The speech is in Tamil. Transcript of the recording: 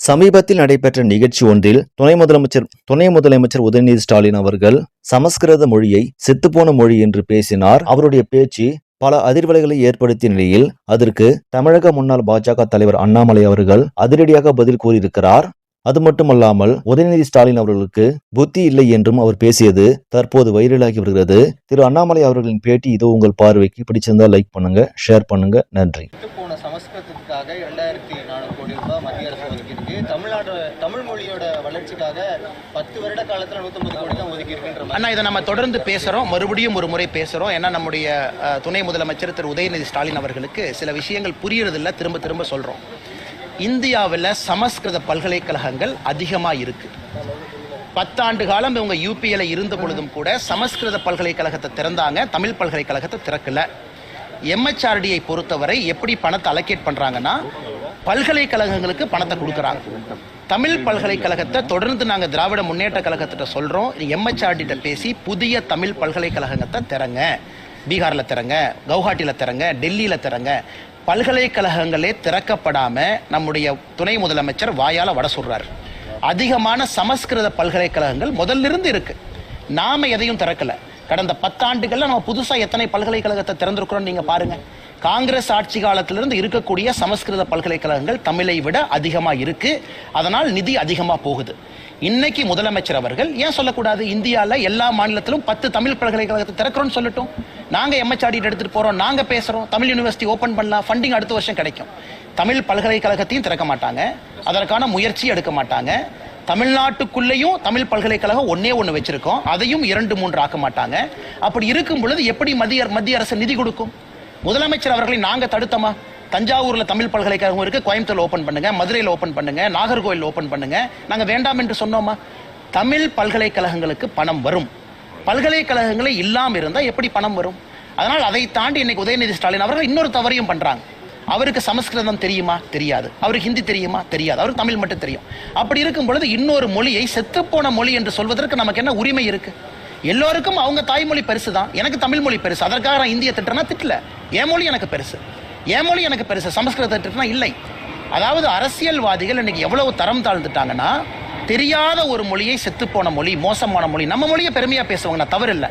சமீபத்தில் நடைபெற்ற நிகழ்ச்சி ஒன்றில் துணை முதலமைச்சர் துணை முதலமைச்சர் உதயநிதி ஸ்டாலின் அவர்கள் சமஸ்கிருத மொழியை செத்துப்போன மொழி என்று பேசினார். அவருடைய பேச்சு பல அதிர்வலைகளை ஏற்படுத்திய நிலையில் அதற்கு தமிழக முன்னாள் பாஜக தலைவர் அண்ணாமலை அவர்கள் அதிரடியாக பதில் கூறியிருக்கிறார். அது மட்டுமல்லாமல் உதயநிதி ஸ்டாலின் அவர்களுக்கு புத்தி இல்லை என்றும் அவர் பேசியது தற்போது வைரலாகி வருகிறது. திரு அண்ணாமலை அவர்களின் பேட்டி இதோ உங்கள் பார்வைக்கு பிடிச்சிருந்தா லைக் பண்ணுங்க ஷேர் பண்ணுங்க. நன்றி. விட்டு இரண்டாயிரத்தி நானூறு கோடி ரூபாய் மத்திய அரசு ஒதுக்கியிருக்கு தமிழ்நாடு தமிழ் மொழியோட வளர்ச்சிக்காக பத்து வருட காலத்தில் நூற்றம்பது கோடி தான் ஒதுக்கி இருக்குன்ற அண்ணா இதை நம்ம தொடர்ந்து பேசுறோம். மறுபடியும் ஒரு முறை பேசுறோம். ஏன்னா நம்முடைய அஹ், துணை முதலமைச்சர் திரு உதயநிதி ஸ்டாலின் அவர்களுக்கு சில விஷயங்கள் புரியறதில்ல. திரும்ப திரும்ப சொல்றோம். இந்தியாவில் சமஸ்கிருத பல்கலைக்கழகங்கள் அதிகமா இருக்கு. பத்தாண்டு காலம் இவங்க யூபியில இருந்த பொழுதும் கூட சமஸ்கிருத பல்கலைக்கழகத்தை திறந்தாங்க. தமிழ் பல்கலைக்கழகத்தை திறக்கல. எம்ஹெச்ஆர்டியை பொறுத்தவரை எப்படி பணத்தை அலோகேட் பண்ணுறாங்கன்னா பல்கலைக்கழகங்களுக்கு பணத்தை கொடுக்குறாங்க. தமிழ் பல்கலைக்கழகத்தை தொடர்ந்து நாங்கள் திராவிட முன்னேற்ற கழகத்திட்ட சொல்கிறோம் எம்ஹெச்ஆர்டிட்ட பேசி புதிய தமிழ் பல்கலைக்கழகத்தை திறங்க. பீகாரில் திறங்க கவுஹாட்டியில் திறங்க டெல்லியில் திறங்க. பல்கலைக்கழகங்களே திறக்கப்படாமல் நம்முடைய துணை முதலமைச்சர் வாயால வட சொல்கிறார் அதிகமான சமஸ்கிருத பல்கலைக்கழகங்கள் முதல்ல இருந்து நாம் எதையும் திறக்கலை. கடந்த பத்தாண்டுகளில் நம்ம புதுசாக எத்தனை பல்கலைக்கழகத்தை திறந்திருக்கிறோம் நீங்கள் பாருங்கள் காங்கிரஸ் ஆட்சி காலத்திலிருந்து இருக்கக்கூடிய சமஸ்கிருத பல்கலைக்கழகங்கள் தமிழை விட அதிகமாக இருக்குது அதனால் நிதி அதிகமாக போகுது. இன்னைக்கு முதலமைச்சர் அவர்கள் ஏன் சொல்லக்கூடாது? இந்தியாவில் எல்லா மாநிலத்திலும் பத்து தமிழ் பல்கலைக்கழகத்தை திறக்கிறோம்னு சொல்லட்டும். நாங்கள் எம்எச்ஆர்டி எடுத்துகிட்டு போகிறோம் நாங்கள் பேசுகிறோம் தமிழ் யூனிவர்சிட்டி ஓப்பன் பண்ணலாம் ஃபண்டிங் அடுத்த வருஷம் கிடைக்கும். தமிழ் பல்கலைக்கழகத்தையும் திறக்க மாட்டாங்க. அதற்கான முயற்சி எடுக்க மாட்டாங்க. தமிழ்நாட்டுக்குள்ளேயும் தமிழ் பல்கலைக்கழகம் ஒன்னே ஒன்று வச்சிருக்கோம். அதையும் இரண்டு மூன்று ஆக்க மாட்டாங்க. அப்படி இருக்கும் பொழுது எப்படி மத்திய மத்திய அரசு நிதி கொடுக்கும்? முதலமைச்சர் அவர்களை நாங்கள் தடுத்தமா? தஞ்சாவூர்ல தமிழ் பல்கலைக்கழகம் இருக்கு. கோயம்புத்தூர்ல ஓபன் பண்ணுங்க. மதுரையில் ஓபன் பண்ணுங்க. நாகர்கோவில் ஓபன் பண்ணுங்க. நாங்க வேண்டாம் என்று சொன்னோமா? தமிழ் பல்கலைக்கழகங்களுக்கு பணம் வரும். பல்கலைக்கழகங்களே இல்லாமல் இருந்தால் எப்படி பணம் வரும்? அதனால் அதை தாண்டி இன்னைக்கு உதயநிதி ஸ்டாலின் அவர்கள் இன்னொரு தவறையும் பண்றாங்க. அவருக்கு சமஸ்கிருதம் தெரியுமா? தெரியாது. அவருக்கு ஹிந்தி தெரியுமா? தெரியாது. அவருக்கு தமிழ் மட்டும் தெரியும். அப்படி இருக்கும் பொழுது இன்னொரு மொழியை செத்துப்போன மொழி என்று சொல்வதற்கு நமக்கு என்ன உரிமை இருக்கு? எல்லோருக்கும் அவங்க தாய்மொழி பெருசு தான் எனக்கு தமிழ் மொழி பெருசு. அதற்காக நான் இந்திய திட்டனா திட்டல. என் மொழி எனக்கு பெருசு. என் மொழி எனக்கு பெருசு. சமஸ்கிருத திட்டனா இல்லை. அதாவது அரசியல்வாதிகள் இன்னைக்கு எவ்வளவு தரம் தாழ்ந்துட்டாங்கன்னா தெரியாத ஒரு மொழியை செத்துப்போன மொழி மோசமான மொழி நம்ம மொழியை பெருமையாக பேசுவாங்க நான் தவறு இல்லை